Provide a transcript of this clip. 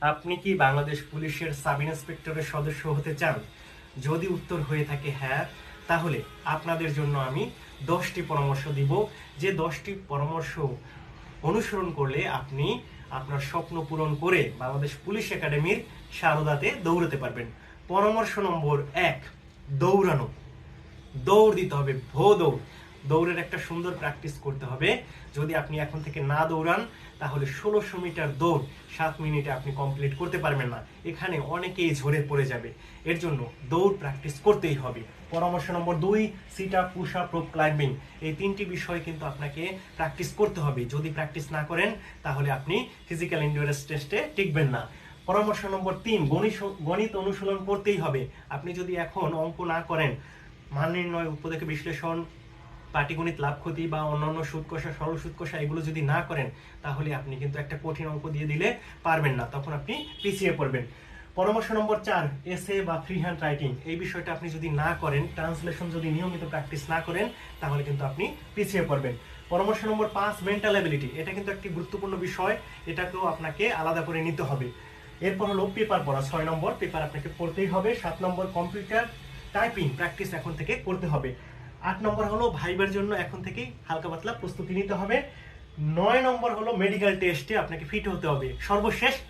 আপনি কি বাংলাদেশ পুলিশের সাব ইন্সপেক্টরের সদস্য হতে চান? যদি উত্তর হয়ে থাকে হ্যাঁ তাহলে আপনাদের জন্য আমি দশটি পরামর্শ দিব। যে দশটি পরামর্শ অনুসরণ করলে আপনি আপনার স্বপ্ন পূরণ করে বাংলাদেশ পুলিশ একাডেমির সারদাতে দৌড়াতে পারবেন। পরামর্শ নম্বর এক, দৌড়ানো। দৌড় দিতে হবে, ভো দৌড়। দৌড়ের একটা সুন্দর প্র্যাকটিস করতে হবে। যদি আপনি এখন থেকে না দৌড়ান, তাহলে ষোলোশো মিটার দৌড় সাত মিনিটে আপনি কমপ্লিট করতে পারবেন না। এখানে অনেকেই ঝরে পড়ে যাবে। এর জন্য দৌড় প্র্যাকটিস করতেই হবে। পরামর্শ নম্বর দুই sit up push up rope climbing এই তিনটি বিষয় কিন্তু আপনাকে প্র্যাকটিস করতে হবে। যদি প্র্যাকটিস না করেন, তাহলে আপনি ফিজিক্যাল ইন্ডুরেন্স টেস্টে টিকবেন না। পরামর্শ নম্বর তিন গণিত- গণিত অনুশীলন করতেই হবে। আপনি যদি এখন অঙ্ক না করেন, মান নির্ণয় উপদেশ বিশ্লেষণ পাটিগণিত লাভ ক্ষতি বা অন্যান্য সুদ কষা, সরল সুদ কষা এগুলো যদি না করেন, তাহলে আপনি কিন্তু একটা কঠিন অঙ্ক দিয়ে দিলে পারবেন না। তখন আপনি পিছিয়ে পড়বেন। পরামর্শ নম্বর চার এসে বা ফ্রি হ্যান্ড রাইটিং এই বিষয়টা আপনি যদি না করেন ট্রান্সলেশন যদি নিয়মিত প্র্যাকটিস না করেন, তাহলে কিন্তু আপনি পিছিয়ে পড়বেন। পরামর্শ নম্বর পাঁচ মেন্টাল অ্যাবিলিটি এটা কিন্তু একটি গুরুত্বপূর্ণ বিষয়। এটাকেও আপনাকে আলাদা করে নিতে হবে। এরপর হলো পেপার পড়া। ছয় নম্বর পেপার আপনাকে পড়তেই হবে। সাত নম্বর কম্পিউটার টাইপিং প্র্যাকটিস এখন থেকে করতে হবে। আট নম্বর হলো ভাইবার জন্য এখন থেকেই হালকা পাতলা প্রস্তুতি নিতে হবে। নয় নম্বর হলো মেডিকেল টেস্টে আপনাকে ফিট হতে হবে। সর্বশেষ